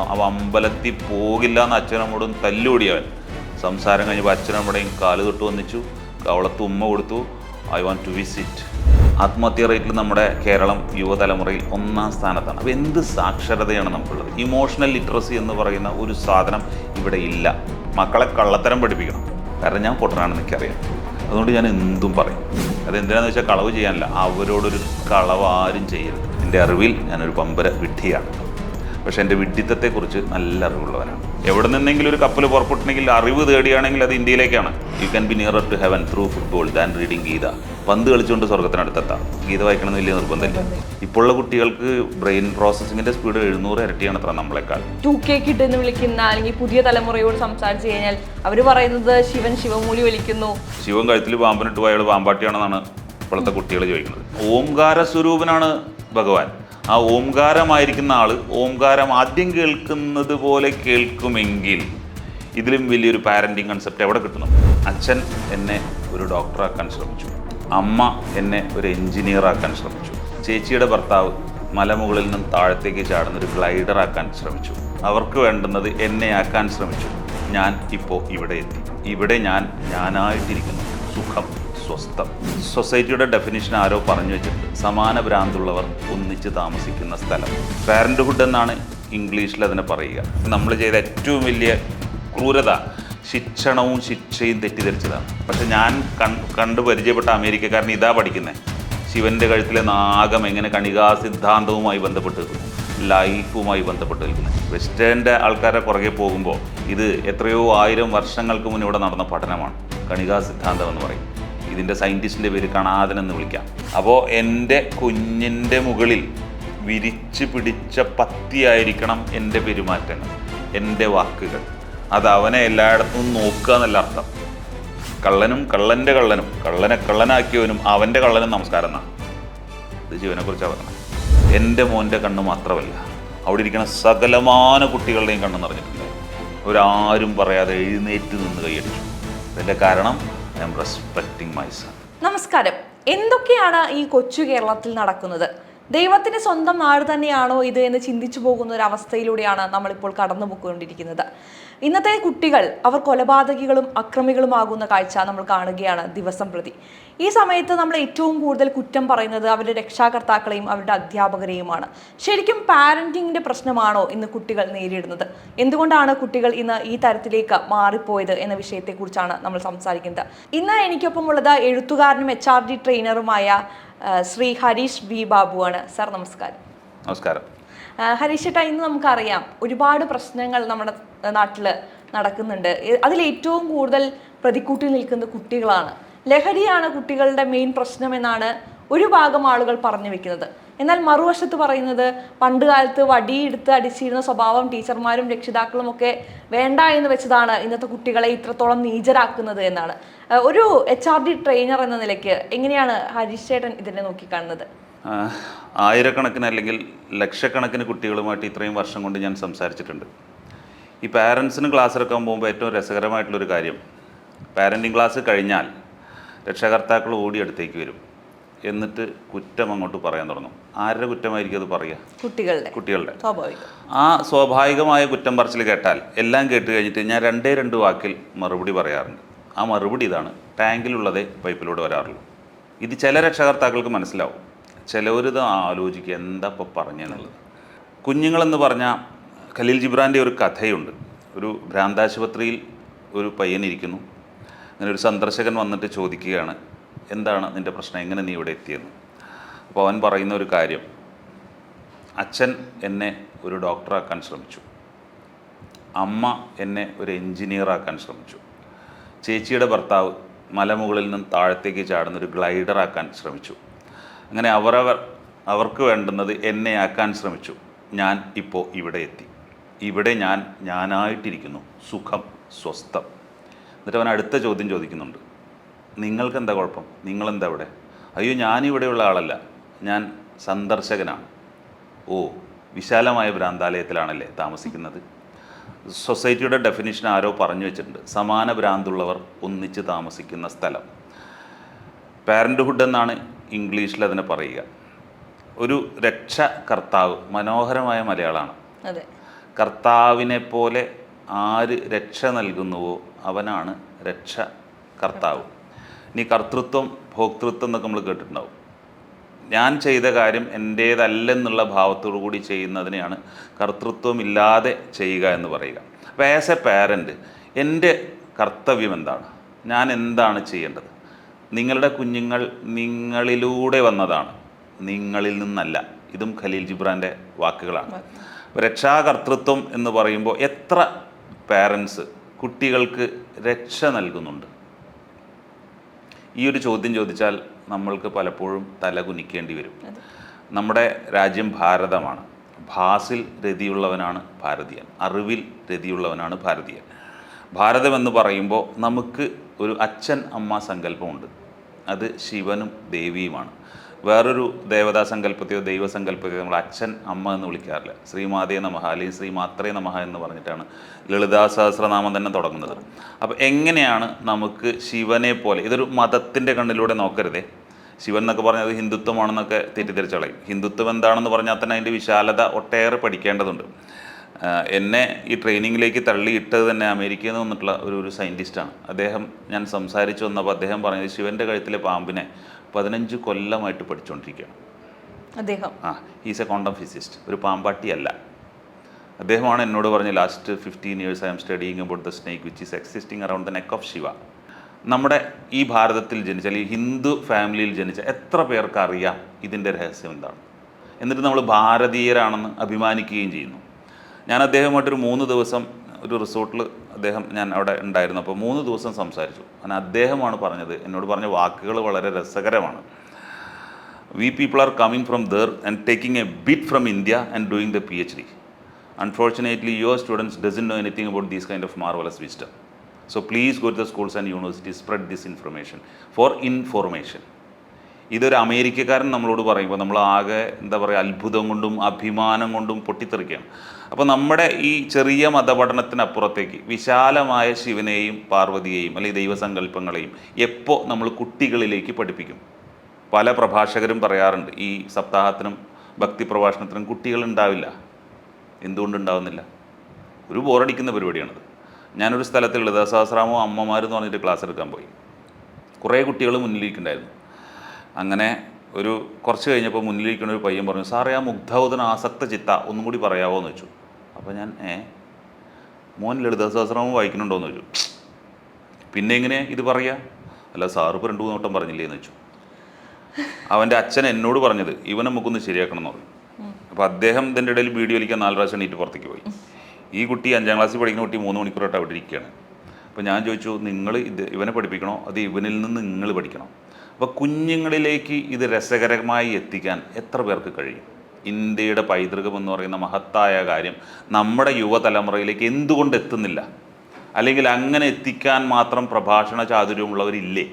അവ അമ്പലത്തിൽ പോകില്ല എന്ന് അച്ഛനമ്മോടും തല്ലുകൂടിയവൻ. സംസാരം കഴിഞ്ഞപ്പോൾ അച്ഛനമ്മയുടെയും കാൽ തൊട്ട് വന്നിച്ചു. അവളത്ത് ഉമ്മ കൊടുത്തു. I want to visit. ആത്മഹത്യ റേറ്റിൽ നമ്മുടെ കേരളം യുവതലമുറയിൽ ഒന്നാം സ്ഥാനത്താണ്. അപ്പോൾ എന്ത് സാക്ഷരതയാണ് നമുക്കുള്ളത്? ഇമോഷണൽ ലിറ്ററസി എന്ന് പറയുന്ന ഒരു സാധനം ഇവിടെ ഇല്ല. മക്കളെ കള്ളത്തരം പഠിപ്പിക്കണം. കാരണം ഞാൻ പൊട്ടനാണെന്ന് എനിക്കറിയാം. അതുകൊണ്ട് ഞാൻ എന്തും പറയും. അതെന്തിനാന്ന് വെച്ചാൽ കളവ് ചെയ്യാനല്ല. അവരോടൊരു കളവ് ആരും ചെയ്യരുത്. എന്റെ അറിവിൽ ഞാനൊരു പമ്പര വിഡ്ഢിയാണ്. പക്ഷെ എന്റെ വിഡ്ഢിത്തത്തെക്കുറിച്ച് നല്ല അറിവുള്ളവനാണ്. എവിടെ നിന്നെങ്കിലും ഒരു കപ്പൽ പുറപ്പെട്ടിട്ടുണ്ടെങ്കിൽ അറിവ് തേടിയാണെങ്കിൽ അത് ഇന്ത്യയിലേക്കാണ്. You can be nearer to heaven through football than reading Gita പന്ത് കളിച്ചുകൊണ്ട് സ്വർഗത്തിനടുത്തെത്താം ഗീത വായിക്കണമെന്ന് വലിയ നിർബന്ധമില്ല. ഇപ്പോഴുള്ള കുട്ടികൾക്ക് ബ്രെയിൻ പ്രോസസ്സിങ്ങിന്റെ സ്പീഡ് എഴുന്നൂറ് ഇരട്ടിയാണ് അത്ര നമ്മളെക്കാൾ. ടു കെ കിഡ് എന്ന് വിളിക്കുന്ന അല്ലെങ്കിൽ പുതിയ തലമുറയോട് സംസാരിച്ചു കഴിഞ്ഞാൽ അവർ പറയുന്നത് ശിവൻ ശിവമൂലി വിളിക്കുന്നു. ശിവൻ കഴുത്തിൽ പാമ്പനിട്ട് പോയ അയാൾ പാമ്പാട്ടിയാണെന്നാണ് ഇപ്പോഴത്തെ കുട്ടികൾ ചോദിക്കുന്നത്. ഓംകാര സ്വരൂപനാണ് ഭഗവാൻ. ആ ഓംകാരമായിരിക്കുന്ന ആൾ ഓംകാരം ആദ്യം കേൾക്കുന്നത് പോലെ കേൾക്കുമെങ്കിൽ ഇതിലും വലിയൊരു പാരന്റിങ് കൺസെപ്റ്റ് എവിടെ കിട്ടുന്നു അച്ഛൻ എന്നെ ഒരു ഡോക്ടറാക്കാൻ ശ്രമിച്ചു. അമ്മ എന്നെ ഒരു എൻജിനീയറാക്കാൻ ശ്രമിച്ചു. ചേച്ചിയുടെ ഭർത്താവ് മലമുകളിൽ നിന്നും താഴത്തേക്ക് ചാടുന്ന ഒരു ഗ്ലൈഡറാക്കാൻ ശ്രമിച്ചു. അവർക്ക് വേണ്ടുന്നത് എന്നെ ആക്കാൻ ശ്രമിച്ചു. ഞാൻ ഇപ്പോൾ ഇവിടെ എത്തി. ഇവിടെ ഞാൻ ഞാനായിട്ടിരിക്കുന്നു. സുഖം. സ്വസ്ഥം. സൊസൈറ്റിയുടെ ഡെഫിനിഷൻ ആരോ പറഞ്ഞു വെച്ചിട്ടുണ്ട്. സമാന ഭ്രാന്തുള്ളവർ ഒന്നിച്ച് താമസിക്കുന്ന സ്ഥലം. പാരന്റ്ഹുഡ് എന്നാണ് ഇംഗ്ലീഷിൽ അതിനെ പറയുക. നമ്മൾ ചെയ്ത ഏറ്റവും വലിയ ക്രൂരത ശിക്ഷണവും ശിക്ഷയും തെറ്റിദ്ധരിച്ചതാണ്. പക്ഷെ ഞാൻ കണ്ടു പരിചയപ്പെട്ട അമേരിക്കക്കാരൻ ഇതാ പഠിക്കുന്നത് ശിവന്റെ കഴുത്തിലെ നാഗം എങ്ങനെ കണികാ സിദ്ധാന്തവുമായി ബന്ധപ്പെട്ട് നിൽക്കുന്നു. ലൈഫുമായി ബന്ധപ്പെട്ട് നിൽക്കുന്നത് വെസ്റ്റേണിന്റെ ആൾക്കാരെ പുറകെ പോകുമ്പോൾ ഇത് എത്രയോ ആയിരം വർഷങ്ങൾക്ക് മുന്നേ ഇവിടെ നടന്ന പഠനമാണ്. കണികാ സിദ്ധാന്തം എന്ന് പറയും. ഇതിന്റെ സയന്റിസ്റ്റിന്റെ പേര് കണാദൻ എന്ന് വിളിക്കാം. അപ്പോൾ എന്റെ കുഞ്ഞിന്റെ മുകളിൽ വിരിച്ച് പിടിച്ച പത്തിയായിരിക്കണം എന്റെ പെരുമാറ്റങ്ങൾ എന്റെ വാക്കുകൾ. അത് അവനെ എല്ലായിടത്തും നോക്കുക എന്നല്ല അർത്ഥം. കള്ളനും കള്ളന്റെ കള്ളനും കള്ളനെ കള്ളനാക്കിയവനും അവന്റെ കള്ളനും നമസ്കാരം എന്നാണ്. ഇത് ജീവനെക്കുറിച്ചാണ് പറഞ്ഞത്. എന്റെ മോന്റെ കണ്ണ് മാത്രമല്ല അവിടെ ഇരിക്കുന്ന സകലമാന കുട്ടികളുടെയും കണ്ണ് നിറഞ്ഞിട്ടുണ്ട് ഒരാരും പറയാതെ എഴുന്നേറ്റ് നിന്ന് കൈയടിച്ചു. അതിന്റെ കാരണം I am respecting my son നമസ്കാരം. എന്തൊക്കെയാണ് ഈ കൊച്ചു കേരളത്തിൽ നടക്കുന്നത്? ദൈവത്തിന് സ്വന്തം നാട് തന്നെയാണോ ഇത് എന്ന് ചിന്തിച്ചു പോകുന്ന ഒരു അവസ്ഥയിലൂടെയാണ് നമ്മളിപ്പോൾ കടന്നു പോയിക്കൊണ്ടിരിക്കുന്നത് ഇന്നത്തെ കുട്ടികൾ അവർ കൊലപാതകികളും അക്രമികളുമാകുന്ന കാഴ്ച നമ്മൾ കാണുകയാണ് ദിവസം പ്രതി. ഈ സമയത്ത് നമ്മൾ ഏറ്റവും കൂടുതൽ കുറ്റം പറയുന്നത് അവരുടെ രക്ഷാകർത്താക്കളെയും അവരുടെ അധ്യാപകരെയുമാണ്. ശരിക്കും പാരന്റിങ്ങിന്റെ പ്രശ്നമാണോ ഇന്ന് കുട്ടികൾ നേരിടുന്നത്? എന്തുകൊണ്ടാണ് കുട്ടികൾ ഇന്ന് ഈ തരത്തിലേക്ക് മാറിപ്പോയത് എന്ന വിഷയത്തെക്കുറിച്ചാണ് നമ്മൾ സംസാരിക്കുന്നത്. ഇന്ന് എനിക്കൊപ്പമുള്ളത് എഴുത്തുകാരനും എച്ച് ആർ ഡി ട്രെയിനറുമായ ശ്രീ ഹരീഷ് വി ബാബുവാണ്. സർ നമസ്കാരം. നമസ്കാരം. ഹരീഷ് ഇന്ന് നമുക്കറിയാം ഒരുപാട് പ്രശ്നങ്ങൾ നമ്മുടെ നാട്ടിൽ നടക്കുന്നുണ്ട്. അതിൽ ഏറ്റവും കൂടുതൽ പ്രതിക്കൂട്ടിൽ നിൽക്കുന്ന കുട്ടികളാണ്. ലഹരിയാണ് കുട്ടികളുടെ മെയിൻ പ്രശ്നമെന്നാണ് ഒരു ഭാഗം ആളുകൾ പറഞ്ഞു വെക്കുന്നത്. എന്നാൽ മറുവശത്ത് പറയുന്നത് പണ്ട് കാലത്ത് വടിയെടുത്ത് അടിച്ചിരുന്ന സ്വഭാവം ടീച്ചർമാരും രക്ഷിതാക്കളും ഒക്കെ വേണ്ട എന്ന് വെച്ചതാണ് ഇന്നത്തെ കുട്ടികളെ ഇത്രത്തോളം നീചരാക്കുന്നത് എന്നാണ്. ഒരു എച്ച് ആർ ഡി ട്രെയിനർ എന്ന നിലയ്ക്ക് എങ്ങനെയാണ് ഹരീഷ് ചേട്ടൻ ഇതിനെ നോക്കിക്കാണുന്നത്? ആയിരക്കണക്കിന് അല്ലെങ്കിൽ ലക്ഷക്കണക്കിന് കുട്ടികളുമായിട്ട് ഇത്രയും വർഷം കൊണ്ട് ഞാൻ സംസാരിച്ചിട്ടുണ്ട്. ഈ പാരൻസിന് ക്ലാസ് എടുക്കാൻ പോകുമ്പോൾ ഏറ്റവും രസകരമായിട്ടുള്ളൊരു കാര്യം പാരന്റിങ് ക്ലാസ് കഴിഞ്ഞാൽ രക്ഷകർത്താക്കൾ ഓടിയടുത്തേക്ക് വരും. എന്നിട്ട് കുറ്റം അങ്ങോട്ട് പറയാൻ തുടങ്ങും. ആരുടെ കുറ്റമായിരിക്കും അത് പറയുക? കുട്ടികളുടെ. കുട്ടികളുടെ. ആ സ്വാഭാവികമായ കുറ്റം പറച്ചിൽ കേട്ടാൽ എല്ലാം കേട്ട് കഴിഞ്ഞിട്ട് ഞാൻ രണ്ടേ രണ്ട് വാക്കിൽ മറുപടി പറയാറുണ്ട്. ആ മറുപടി ഇതാണ് ടാങ്കിലുള്ളതേ പൈപ്പിലൂടെ വരാറുള്ളൂ. ഇത് ചില രക്ഷകർത്താക്കൾക്ക് മനസ്സിലാവും. ചിലവരിത് ആലോചിക്കുക എന്താ ഇപ്പോൾ പറഞ്ഞെന്നുള്ളത്. കുഞ്ഞുങ്ങളെന്ന് പറഞ്ഞാൽ ഖലീൽ ജിബ്രാന്റെ ഒരു കഥയുണ്ട്. ഒരു ഭ്രാന്താശുപത്രിയിൽ ഒരു പയ്യനിരിക്കുന്നു അങ്ങനെ ഒരു സന്ദർശകൻ വന്നിട്ട് ചോദിക്കുകയാണ് എന്താണ് നിന്റെ പ്രശ്നം? എങ്ങനെ നീ ഇവിടെ എത്തിയെന്ന്? അപ്പോൾ അവൻ പറയുന്ന ഒരു കാര്യം അച്ഛൻ എന്നെ ഒരു ഡോക്ടറാക്കാൻ ശ്രമിച്ചു. അമ്മ എന്നെ ഒരു എഞ്ചിനീയറാക്കാൻ ശ്രമിച്ചു. ചേച്ചിയുടെ ഭർത്താവ് മലമുകളിൽ നിന്നും താഴത്തേക്ക് ചാടുന്ന ഒരു ഗ്ലൈഡറാക്കാൻ ശ്രമിച്ചു. അങ്ങനെ അവരവർ അവർക്ക് വേണ്ടുന്നത് എന്നെ ആക്കാൻ ശ്രമിച്ചു. ഞാൻ ഇപ്പോൾ ഇവിടെ എത്തി. ഇവിടെ ഞാൻ ഞാനായിട്ടിരിക്കുന്നു. സുഖം സ്വസ്ഥം. എന്നിട്ട് അവൻ അടുത്ത ചോദ്യം ചോദിക്കുന്നുണ്ട്. നിങ്ങൾക്ക് എന്താ കുഴപ്പം? നിങ്ങളെന്താ ഇവിടെ അയ്യോ ഞാനിവിടെയുള്ള ആളല്ല. ഞാൻ സന്ദർശകനാണ്. ഓ വിശാലമായ ഭ്രാന്താലയത്തിലാണല്ലേ താമസിക്കുന്നത്? സൊസൈറ്റിയുടെ ഡെഫിനിഷൻ ആരോ പറഞ്ഞു വെച്ചിട്ടുണ്ട്. സമാന ഭ്രാന്തുള്ളവർ ഒന്നിച്ച് താമസിക്കുന്ന സ്ഥലം. പാരന്റ്ഹുഡ് എന്നാണ് ഇംഗ്ലീഷിൽ അതിനെ പറയുക. ഒരു രക്ഷ കർത്താവ് മനോഹരമായ മലയാളമാണ് കർത്താവിനെ പോലെ ആര് രക്ഷ നൽകുന്നുവോ അവനാണ് രക്ഷ കർത്താവ് ഇനി കർത്തൃത്വം ഭോക്തൃത്വം എന്നൊക്കെ നമ്മൾ കേട്ടിട്ടുണ്ടാവും. ഞാൻ ചെയ്ത കാര്യം എന്റേതല്ലെന്നുള്ള ഭാവത്തോടു കൂടി ചെയ്യുന്നതിനെയാണ് കർത്തൃത്വമില്ലാതെ ചെയ്യുക എന്ന് പറയുക. അപ്പോൾ ആസ് എ പാരന്റ് എന്റെ കർത്തവ്യം എന്താണ്? ഞാൻ എന്താണ് ചെയ്യേണ്ടത്? നിങ്ങളുടെ കുഞ്ഞുങ്ങൾ നിങ്ങളിലൂടെ വന്നതാണ്. നിങ്ങളിൽ നിന്നല്ല. ഇതും ഖലീൽ ജിബ്രാന്റെ വാക്കുകളാണ്. രക്ഷാകർത്തൃത്വം എന്ന് പറയുമ്പോൾ എത്ര പാരൻസ് കുട്ടികൾക്ക് രക്ഷ നൽകുന്നുണ്ട്? ഈ ഒരു ചോദ്യം ചോദിച്ചാൽ നമ്മൾക്ക് പലപ്പോഴും തല കുനിക്കേണ്ടി വരും. നമ്മുടെ രാജ്യം ഭാരതമാണ്. ഭാസിൽ രതിയുള്ളവനാണ് ഭാരതീയൻ. അറിവിൽ രതിയുള്ളവനാണ് ഭാരതീയൻ. ഭാരതമെന്ന് പറയുമ്പോൾ നമുക്ക് ഒരു അച്ഛൻ അമ്മ സങ്കല്പമുണ്ട്. അത് ശിവനും ദേവിയുമാണ്. വേറൊരു ദേവതാ സങ്കല്പത്തെയോ ദൈവസങ്കല്പത്തെയോ നമ്മൾ അച്ഛൻ അമ്മ എന്ന് വിളിക്കാറില്ല. ശ്രീമാതേ നമഹ അല്ലെങ്കിൽ ശ്രീ മാത്രേ നമഹ എന്ന് പറഞ്ഞിട്ടാണ് ലളിതാ സഹസ്രനാമം തന്നെ തുടങ്ങുന്നത്. അപ്പോൾ എങ്ങനെയാണ് നമുക്ക് ശിവനെ പോലെ ഇതൊരു മതത്തിന്റെ കണ്ണിലൂടെ നോക്കരുതേ. ശിവൻ എന്നൊക്കെ പറഞ്ഞാൽ അത് ഹിന്ദുത്വമാണെന്നൊക്കെ തെറ്റിദ്ധരിച്ചളയും ഹിന്ദുത്വം എന്താണെന്ന് പറഞ്ഞാൽ തന്നെ അതിന്റെ വിശാലത ഒട്ടേറെ പഠിക്കേണ്ടതുണ്ട്. എന്നെ ഈ ട്രെയിനിങ്ങിലേക്ക് തള്ളിയിട്ടത് തന്നെ അമേരിക്കയിൽ നിന്ന് വന്നിട്ടുള്ള ഒരു ഒരു സയന്റിസ്റ്റാണ് അദ്ദേഹം ഞാൻ സംസാരിച്ചു വന്നപ്പോൾ അദ്ദേഹം പറഞ്ഞത് ശിവന്റെ കഴുത്തിലെ പാമ്പിനെ പതിനഞ്ച് കൊല്ലമായിട്ട് പഠിച്ചുകൊണ്ടിരിക്കുകയാണ് അദ്ദേഹം? ആ ഈസ് എ ക്വാണ്ടം ഫിസിസ്റ്റ് ഒരു പാമ്പാട്ടിയല്ല. അദ്ദേഹമാണ് എന്നോട് പറഞ്ഞ last fifteen years I am studying about the snake which is existing around the neck of Shiva നമ്മുടെ ഈ ഭാരതത്തിൽ ജനിച്ച അല്ലെങ്കിൽ ഹിന്ദു ഫാമിലിയിൽ ജനിച്ച എത്ര പേർക്ക് അറിയാം ഇതിന്റെ രഹസ്യം എന്താണ്? എന്നിട്ട് നമ്മൾ ഭാരതീയരാണെന്ന് അഭിമാനിക്കുകയും ചെയ്യുന്നു. ഞാൻ അദ്ദേഹമായിട്ടൊരു മൂന്ന് ദിവസം ഒരു റിസോർട്ടിൽ അദ്ദേഹം ഞാൻ അവിടെ ഉണ്ടായിരുന്നു അപ്പോൾ മൂന്ന് ദിവസം സംസാരിച്ചു കാരണം അദ്ദേഹമാണ് പറഞ്ഞത് എന്നോട് പറഞ്ഞ വാക്കുകൾ വളരെ രസകരമാണ് we people are coming from there and taking a bit from India and doing the PhD. Unfortunately, your students doesn't know anything about these kind of marvelous wisdom. So please go to the schools and universities, spread this information for information. ഇതൊരു അമേരിക്കക്കാരൻ നമ്മളോട് പറയുമ്പോൾ നമ്മൾ ആകെ എന്താ പറയുക അത്ഭുതം കൊണ്ടും അഭിമാനം കൊണ്ടും പൊട്ടിത്തെറിക്കുകയാണ്. അപ്പോൾ നമ്മുടെ ഈ ചെറിയ മതപഠനത്തിനപ്പുറത്തേക്ക് വിശാലമായ ശിവനെയും പാർവതിയെയും അല്ലെങ്കിൽ ദൈവസങ്കല്പങ്ങളെയും എപ്പോൾ നമ്മൾ കുട്ടികളിലേക്ക് പഠിപ്പിക്കും? പല പ്രഭാഷകരും പറയാറുണ്ട് ഈ സപ്താഹത്തിനും ഭക്തി പ്രഭാഷണത്തിനും കുട്ടികളുണ്ടാവില്ല എന്തുകൊണ്ടുണ്ടാവുന്നില്ല ഒരു ബോറടിക്കുന്ന പരിപാടിയാണത്. ഞാനൊരു സ്ഥലത്ത് ലളിതാസഹസ്രാമോ അമ്മമാരെന്ന് പറഞ്ഞിട്ട് ക്ലാസ് എടുക്കാൻ പോയി. കുറേ കുട്ടികൾ മുന്നിലിരിക്കുന്നുണ്ടായിരുന്നു. അങ്ങനെ ഒരു കുറച്ച് കഴിഞ്ഞപ്പോൾ മുന്നിലിരിക്കുന്ന ഒരു പയ്യൻ പറഞ്ഞു സാറേ ആ മുഗ്ധൗതന ആസക്ത ചിത്ത ഒന്നും കൂടി പറയാവോ എന്ന് വെച്ചു അപ്പോൾ ഞാൻ ഏ? മോൻ ലളിതാസഹസ്രാമം വായിക്കുന്നുണ്ടോ എന്ന് ചോദിച്ചു. പിന്നെ എങ്ങനെ ഇത് പറയുക അല്ല സാറ് ഇപ്പോൾ രണ്ടു മൂന്ന് വട്ടം പറഞ്ഞില്ലേ എന്ന് വെച്ചു അവന്റെ അച്ഛൻ എന്നോട് പറഞ്ഞത് ഇവനെ നമുക്കൊന്ന് ശരിയാക്കണം എന്ന് പറഞ്ഞു. അപ്പോൾ അദ്ദേഹം ഇതിന്റെ ഇടയിൽ വീഡിയോ വലിക്കാൻ നാല് പ്രാവശ്യം നീറ്റ് പുറത്തേക്ക് പോയി. ഈ കുട്ടി അഞ്ചാം ക്ലാസ്സിൽ പഠിക്കുന്ന കുട്ടി മൂന്ന് മണിക്കൂറായിട്ട് അവിടെ ഇരിക്കുകയാണ്. അപ്പോൾ ഞാൻ ചോദിച്ചു നിങ്ങൾ ഇത് ഇവനെ പഠിപ്പിക്കണോ? അത് ഇവനിൽ നിന്ന് നിങ്ങൾ പഠിക്കണം? അപ്പോൾ കുഞ്ഞുങ്ങളിലേക്ക് ഇത് രസകരമായി എത്തിക്കാൻ എത്ര പേർക്ക് കഴിയും? ഇന്ത്യയുടെ പൈതൃകം എന്ന് പറയുന്ന മഹത്തായ കാര്യം നമ്മുടെ യുവതലമുറയിലേക്ക് എന്തുകൊണ്ട് എത്തുന്നില്ല? അല്ലെങ്കിൽ അങ്ങനെ എത്തിക്കാൻ മാത്രം പ്രഭാഷണ ചാതുര്യമുള്ളവരില്ലേ?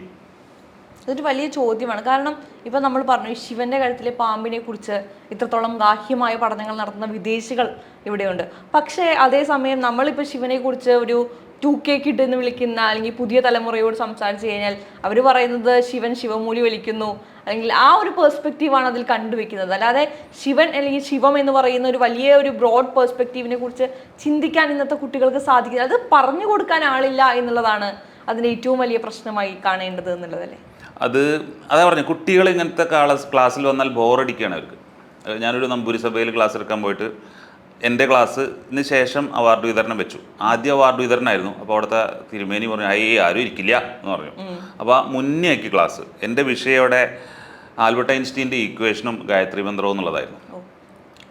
അതൊരു വലിയ ചോദ്യമാണ്. കാരണം ഇപ്പം നമ്മൾ പറഞ്ഞു ശിവന്റെ കഴുത്തിലെ പാമ്പിനെ കുറിച്ച് ഇത്രത്തോളം ഗാഹ്യമായ പഠനങ്ങൾ നടത്തുന്ന വിദേശികൾ ഇവിടെയുണ്ട്. പക്ഷേ അതേസമയം നമ്മളിപ്പോൾ ശിവനെ കുറിച്ച് ഒരു ടു കെ കിഡ് എന്ന് വിളിക്കുന്ന അല്ലെങ്കിൽ പുതിയ തലമുറയോട് സംസാരിച്ചു കഴിഞ്ഞാൽ അവർ പറയുന്നത് ശിവൻ ശിവമൂലി വിളിക്കുന്നു. അല്ലെങ്കിൽ ആ ഒരു പെർസ്പെക്റ്റീവാണ് അതിൽ കണ്ടുവെക്കുന്നത് അല്ലാതെ ശിവൻ അല്ലെങ്കിൽ ശിവം എന്ന് പറയുന്ന ഒരു വലിയ ഒരു ബ്രോഡ് പെർസ്പെക്റ്റീവിനെ കുറിച്ച് ചിന്തിക്കാൻ ഇന്നത്തെ കുട്ടികൾക്ക് സാധിക്കില്ല. അത് പറഞ്ഞു കൊടുക്കാൻ ആളില്ല എന്നുള്ളതാണ് അതിന് ഏറ്റവും വലിയ പ്രശ്നമായി കാണേണ്ടത് എന്നുള്ളതല്ലേ? അത് അതാ പറഞ്ഞു കുട്ടികൾ ഇങ്ങനത്തെ ക്ലാസ് ക്ലാസ്സിൽ വന്നാൽ ബോറടിക്കുകയാണ് അവർക്ക്. ഞാനൊരു നമ്പൂരി സഭയിൽ ക്ലാസ് എടുക്കാൻ പോയിട്ട് എന്റെ ക്ലാസ്സിന് ശേഷം അവാർഡ് വിതരണം വെച്ചു. ആദ്യ അവാർഡ് വിതരണമായിരുന്നു. അപ്പോൾ അവിടുത്തെ തിരുമേനി പറഞ്ഞു അയ്യേ ആരും ഇരിക്കില്ല എന്ന് പറഞ്ഞു. അപ്പോൾ മുന്നേ ആക്കി ക്ലാസ്. എന്റെ വിഷയം അവിടെ ആൽബർട്ട് ഐൻസ്റ്റീന്റെ ഈക്വേഷനും ഗായത്രി മന്ത്രവും എന്നുള്ളതായിരുന്നു.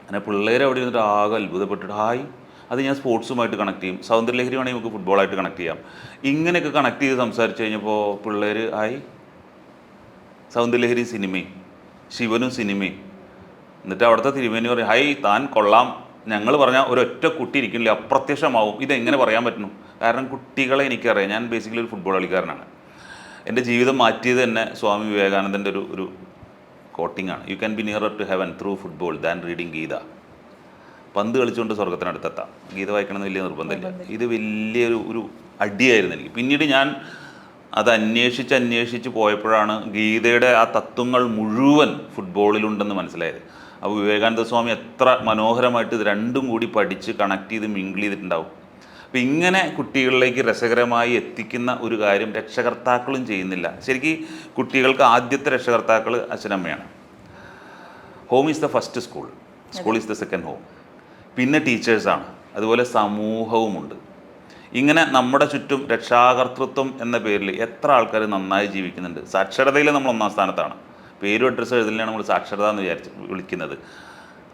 അങ്ങനെ പിള്ളേർ അവിടെ ഇരുന്നിട്ട് ആകെ അത്ഭുതപ്പെട്ടിട്ട് ഹായ് അത് ഞാൻ സ്പോർട്സുമായിട്ട് കണക്ട് ചെയ്യും. സൗന്ദര്യലഹരി വേണമെങ്കിൽ നമുക്ക് ഫുട്ബോളായിട്ട് കണക്ട് ചെയ്യാം. ഇങ്ങനെയൊക്കെ കണക്ട് ചെയ്ത് സംസാരിച്ച് കഴിഞ്ഞപ്പോൾ പിള്ളേർ ആയി സൗന്ദര്യലഹരി സിനിമയും ശിവനും സിനിമയും. എന്നിട്ട് അവിടുത്തെ തിരുമേനി പറയും ഹൈ താൻ കൊള്ളാം. ഞങ്ങൾ പറഞ്ഞാൽ ഒരൊറ്റ കുട്ടി ഇരിക്കുന്നില്ല അപ്രത്യക്ഷമാവും. ഇതെങ്ങനെ പറയാൻ പറ്റുന്നു? കാരണം കുട്ടികളെ എനിക്കറിയാം. ഞാൻ ബേസിക്കലി ഒരു ഫുട്ബോൾ കളിക്കാരനാണ്. എന്റെ ജീവിതം മാറ്റിയത് തന്നെ സ്വാമി വിവേകാനന്ദന്റെ ഒരു ഒരു കോട്ടിംഗ് ആണ്. You can be nearer to heaven through football than reading Gita പന്ത് കളിച്ചുകൊണ്ട് സ്വർഗത്തിനടുത്തെത്താം ഗീത വായിക്കണമെന്ന് വലിയ നിർബന്ധമില്ല. ഇത് വലിയൊരു ഒരു അടിയായിരുന്നു എനിക്ക്. പിന്നീട് ഞാൻ അത് അന്വേഷിച്ച് അന്വേഷിച്ച് പോയപ്പോഴാണ് ഗീതയുടെ ആ തത്വങ്ങൾ മുഴുവൻ ഫുട്ബോളിലുണ്ടെന്ന് മനസ്സിലായത്. അപ്പോൾ വിവേകാനന്ദ സ്വാമി എത്ര മനോഹരമായിട്ട് ഇത് രണ്ടും കൂടി പഠിച്ച് കണക്ട് ചെയ്ത് മിങ്കിൾ ചെയ്തിട്ടുണ്ടാവും. അപ്പം ഇങ്ങനെ കുട്ടികളിലേക്ക് രസകരമായി എത്തിക്കുന്ന ഒരു കാര്യം രക്ഷകർത്താക്കളും ചെയ്യുന്നില്ല. ശരിക്കും കുട്ടികൾക്ക് ആദ്യത്തെ രക്ഷകർത്താക്കൾ അച്ഛനമ്മയാണ്. Home is the first school school is the second home പിന്നെ ടീച്ചേഴ്സാണ് അതുപോലെ സമൂഹവുമുണ്ട് ഇങ്ങനെ നമ്മുടെ ചുറ്റും രക്ഷാകർത്തൃത്വം എന്ന പേരിൽ എത്ര ആൾക്കാർ നന്നായി ജീവിക്കുന്നുണ്ട്. സാക്ഷരതയിൽ നമ്മൾ ഒന്നാം സ്ഥാനത്താണ്. പേരും അഡ്രസ്സും എഴുതലിനാണ് നമ്മൾ സാക്ഷരത എന്ന് വിചാരിച്ച് വിളിക്കുന്നത്.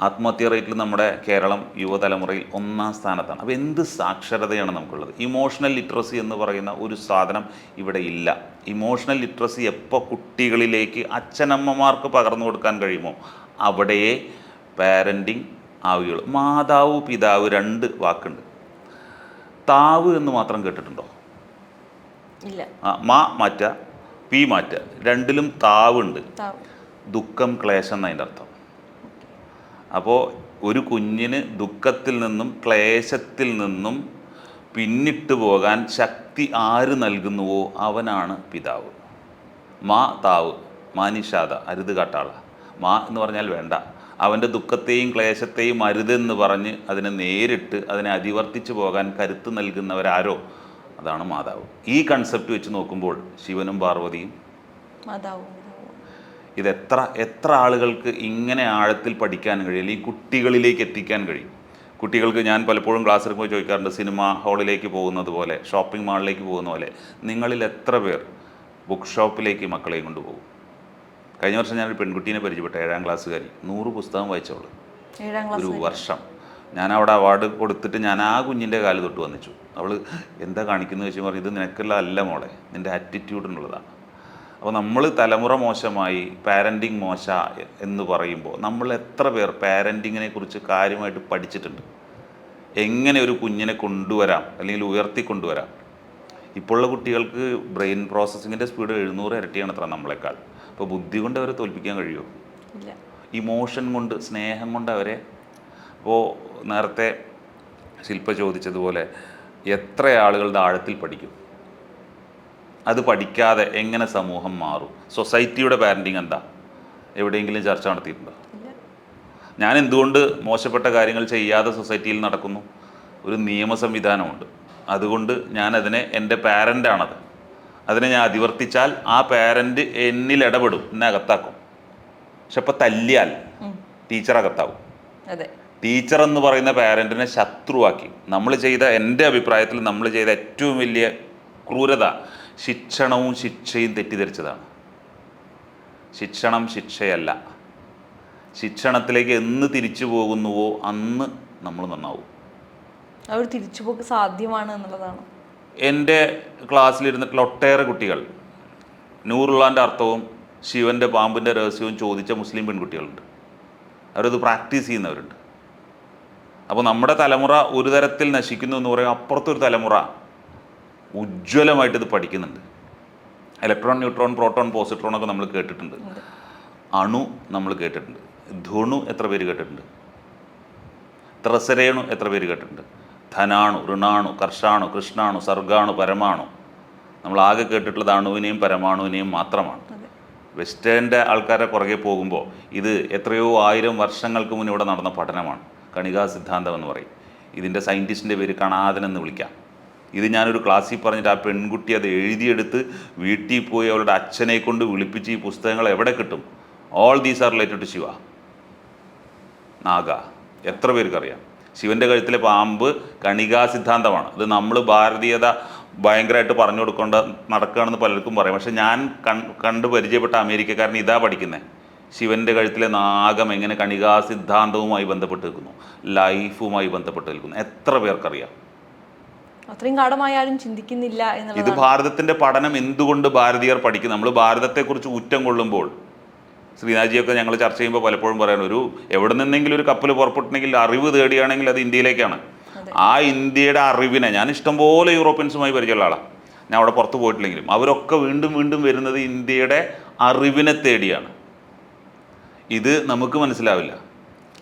ആത്മഹത്യ റേറ്റിൽ നമ്മുടെ കേരളം യുവതലമുറയിൽ ഒന്നാം സ്ഥാനത്താണ്. അപ്പോൾ എന്ത് സാക്ഷരതയാണ് നമുക്കുള്ളത്? ഇമോഷണൽ ലിറ്ററസി എന്ന് പറയുന്ന ഒരു സാധനം ഇവിടെ ഇല്ല. ഇമോഷണൽ ലിറ്ററസി എപ്പോൾ കുട്ടികളിലേക്ക് അച്ഛനമ്മമാർക്ക് പകർന്നു കൊടുക്കാൻ കഴിയുമോ അവിടെയെ പാരന്റിങ് ആവുകയുള്ളൂ മാതാവ് പിതാവ് രണ്ട് വാക്കുണ്ട്. താവ് എന്ന് മാത്രം കേട്ടിട്ടുണ്ടോ? ഇല്ല. ആ മാ മാറ്റ. പി മാറ്റ രണ്ടിലും താവുണ്ട്. ദുഃഖം ക്ലേശം എന്നതിന്റെ അർത്ഥം. അപ്പോൾ ഒരു കുഞ്ഞിന് ദുഃഖത്തിൽ നിന്നും ക്ലേശത്തിൽ നിന്നും പിന്നിട്ട് പോകാൻ ശക്തി ആര് നൽകുന്നുവോ അവനാണ് പിതാവ്. മാ താവ് മാനിഷാദ അരുത് കാട്ടാള. മാ എന്ന് പറഞ്ഞാൽ വേണ്ട. അവന്റെ ദുഃഖത്തെയും ക്ലേശത്തെയും അരുതെന്ന് പറഞ്ഞ് അതിനെ നേരിട്ട് അതിനെ അതിവർത്തിച്ച് പോകാൻ കരുത്ത് നൽകുന്നവരാരോ? അതാണ് മാതാവ്. ഈ കൺസെപ്റ്റ് വെച്ച് നോക്കുമ്പോൾ ശിവനും പാർവതിയും മാതാവും ഇത് എത്ര എത്ര ആളുകൾക്ക് ഇങ്ങനെ ആഴത്തിൽ പഠിക്കാൻ കഴിയും? അല്ലെങ്കിൽ കുട്ടികളിലേക്ക് എത്തിക്കാൻ കഴിയും? കുട്ടികൾക്ക് ഞാൻ പലപ്പോഴും ക്ലാസ് എടുക്കുമ്പോൾ ചോദിക്കാറുണ്ട് സിനിമ ഹാളിലേക്ക് പോകുന്നത് പോലെ ഷോപ്പിംഗ് മാളിലേക്ക് പോകുന്ന പോലെ നിങ്ങളിൽ എത്ര പേർ ബുക്ക് ഷോപ്പിലേക്ക് മക്കളെ കൊണ്ടുപോകും? കഴിഞ്ഞ വർഷം ഞാനൊരു പെൺകുട്ടീനെ പരിചയപ്പെട്ട ഏഴാം ക്ലാസ്സുകാരി നൂറ് പുസ്തകം വായിച്ചോളൂ ഒരു വർഷം. ഞാൻ അവിടെ അവാർഡ് കൊടുത്തിട്ട് ഞാൻ ആ കുഞ്ഞിന്റെ കാൽ തൊട്ട് വന്നിച്ചു. അവൾ എന്താ കാണിക്കുന്നത് വെച്ചാൽ പറഞ്ഞു ഇത് നിനക്കുള്ള അല്ല മോളെ നിന്റെ ആറ്റിറ്റ്യൂഡിനുള്ളതാണ് അപ്പോൾ നമ്മൾ തലമുറ മോശമായി പാരന്റിങ് മോശ എന്ന് പറയുമ്പോൾ നമ്മൾ എത്ര പേർ പാരന്റിങ്ങിനെ കുറിച്ച് കാര്യമായിട്ട് പഠിച്ചിട്ടുണ്ട്? എങ്ങനെ ഒരു കുഞ്ഞിനെ കൊണ്ടുവരാം അല്ലെങ്കിൽ ഉയർത്തി കൊണ്ടുവരാം ഇപ്പോഴുള്ള കുട്ടികൾക്ക് ബ്രെയിൻ പ്രോസസ്സിങ്ങിന്റെ സ്പീഡ് എഴുന്നൂറ് ഇരട്ടിയാണ് അത്ര നമ്മളെക്കാൾ. അപ്പോൾ ബുദ്ധി കൊണ്ട് അവരെ തോൽപ്പിക്കാൻ കഴിയുമോ ഇമോഷൻ കൊണ്ട് സ്നേഹം കൊണ്ട് അവരെ അപ്പോൾ നേരത്തെ ശില്പ ചോദിച്ചതുപോലെ എത്ര ആളുകളുടെ ആഴത്തിൽ പഠിക്കും? അത് പഠിക്കാതെ എങ്ങനെ സമൂഹം മാറും? സൊസൈറ്റിയുടെ പാരന്റിങ് എന്താ? എവിടെയെങ്കിലും ചർച്ച നടത്തിയിട്ടുണ്ടോ? ഞാൻ എന്തുകൊണ്ട് മോശപ്പെട്ട കാര്യങ്ങൾ ചെയ്യാതെ സൊസൈറ്റിയിൽ നടക്കുന്നു? ഒരു നിയമ സംവിധാനമുണ്ട്. അതുകൊണ്ട് ഞാൻ അതിനെ എന്റെ പാരന്റാണത്. അതിനെ ഞാൻ അതിവർത്തിച്ചാൽ ആ പാരന്റ് എന്നിൽ ഇടപെടും എന്നെ അകത്താക്കും. പക്ഷെ അപ്പം തല്ലിയാൽ ടീച്ചർ അകത്താവും. അതെ. ടീച്ചർ എന്ന് പറയുന്ന പാരന്റിനെ ശത്രുവാക്കി. നമ്മൾ ചെയ്ത എന്റെ അഭിപ്രായത്തിൽ നമ്മൾ ചെയ്ത ഏറ്റവും വലിയ ക്രൂരത ശിക്ഷണവും ശിക്ഷയും തെറ്റിദ്ധരിച്ചതാണ്. ശിക്ഷണം ശിക്ഷയല്ല. ശിക്ഷണത്തിലേക്ക് എന്ന് തിരിച്ചു പോകുന്നുവോ അന്ന് നമ്മൾ നന്നാവും. ഒരു തിരിച്ചുപോക്ക് സാധ്യമാണ് എന്നുള്ളതാണ്. എന്റെ ക്ലാസ്സിലിരുന്നിട്ടുള്ള ഒട്ടേറെ കുട്ടികൾ നൂറുള്ളാന്റെ അർത്ഥവും ശിവന്റെ പാമ്പിന്റെ രഹസ്യവും ചോദിച്ച മുസ്ലിം പെൺകുട്ടികളുണ്ട്. അവരത് പ്രാക്ടീസ് ചെയ്യുന്നവരുണ്ട്. അപ്പോൾ നമ്മുടെ തലമുറ ഒരു തരത്തിൽ നശിക്കുന്നു എന്ന് പറയുമ്പോൾ അപ്പുറത്തൊരു തലമുറ ഉജ്ജ്വലമായിട്ട് ഇത് പഠിക്കുന്നുണ്ട്. ഇലക്ട്രോൺ ന്യൂട്രോൺ പ്രോട്ടോൺ പോസിട്രോൺ ഒക്കെ നമ്മൾ കേട്ടിട്ടുണ്ട്. അണു നമ്മൾ കേട്ടിട്ടുണ്ട്. ധുണു എത്ര പേര് കേട്ടിട്ടുണ്ട്? ത്രസരേണു എത്ര പേര് കേട്ടിട്ടുണ്ട്? ധനാണു ഋണാണു കർഷാണു കൃഷ്ണാണു സർഗാണു പരമാണു. നമ്മൾ ആകെ കേട്ടിട്ടുള്ളത് അണുവിനെയും പരമാണുവിനെയും മാത്രമാണ്. വെസ്റ്റേണിന്റെ ആൾക്കാരെ പുറകെ പോകുമ്പോൾ ഇത് എത്രയോ ആയിരം വർഷങ്ങൾക്ക് മുന്നേ ഇവിടെ നടന്ന പഠനമാണ്. കണികാ സിദ്ധാന്തം എന്ന് പറയും. ഇതിന്റെ സയന്റിസ്റ്റിന്റെ പേര് കണാദൻ എന്ന് വിളിക്കാം. ഇത് ഞാനൊരു ക്ലാസ്സിൽ പറഞ്ഞിട്ട് ആ പെൺകുട്ടി അത് എഴുതിയെടുത്ത് വീട്ടിൽ പോയി അവളുടെ അച്ഛനെ കൊണ്ട് വിളിപ്പിച്ച് ഈ പുസ്തകങ്ങൾ എവിടെ കിട്ടും? All these are related to Shiva Naga. എത്ര പേർക്കറിയാം? ശിവന്റെ കഴുത്തിലെ പാമ്പ് കണികാ സിദ്ധാന്തമാണ്. ഇത് നമ്മൾ ഭാരതീയത ഭയങ്കരമായിട്ട് പറഞ്ഞു കൊടുക്കേണ്ട നടക്കുകയാണെന്ന് പലർക്കും പറയും. പക്ഷേ ഞാൻ കണ്ട് പരിചയപ്പെട്ട അമേരിക്കക്കാരൻ ഇതാ പഠിക്കുന്നത് ശിവന്റെ കഴുത്തിലെ നാഗം എങ്ങനെ കണികാ സിദ്ധാന്തവുമായി ബന്ധപ്പെട്ട് നിൽക്കുന്നു ലൈഫുമായി ബന്ധപ്പെട്ട് നിൽക്കുന്നു എത്ര പേർക്കറിയാം? അത്രയും ഗാഠമായാലും ചിന്തിക്കുന്നില്ല ഇത് എന്നുള്ളതാണ് ഭാരതത്തിന്റെ പഠനം എന്തുകൊണ്ട് ഭാരതീയർ പഠിക്കും നമ്മൾ ഭാരതത്തെക്കുറിച്ച് ഊറ്റം കൊള്ളുമ്പോൾ ശ്രീനാഥിയൊക്കെ ഞങ്ങൾ ചർച്ച ചെയ്യുമ്പോൾ പലപ്പോഴും പറയണം ഒരു എവിടെ നിന്നെങ്കിലും ഒരു കപ്പൽ പുറപ്പെട്ടിട്ടുണ്ടെങ്കിൽ അറിവ് തേടിയാണെങ്കിൽ അത് ഇന്ത്യയിലേക്കാണ്. ആ ഇന്ത്യയുടെ അറിവിനെ ഞാൻ ഇഷ്ടംപോലെ യൂറോപ്യൻസുമായി പരിചയമുള്ള ആളാണ് ഞാൻ അവിടെ പുറത്ത് പോയിട്ടില്ലെങ്കിലും അവരൊക്കെ വീണ്ടും വീണ്ടും വരുന്നത് ഇന്ത്യയുടെ അറിവിനെ തേടിയാണ്. ഇത് നമുക്ക് മനസ്സിലാവില്ല.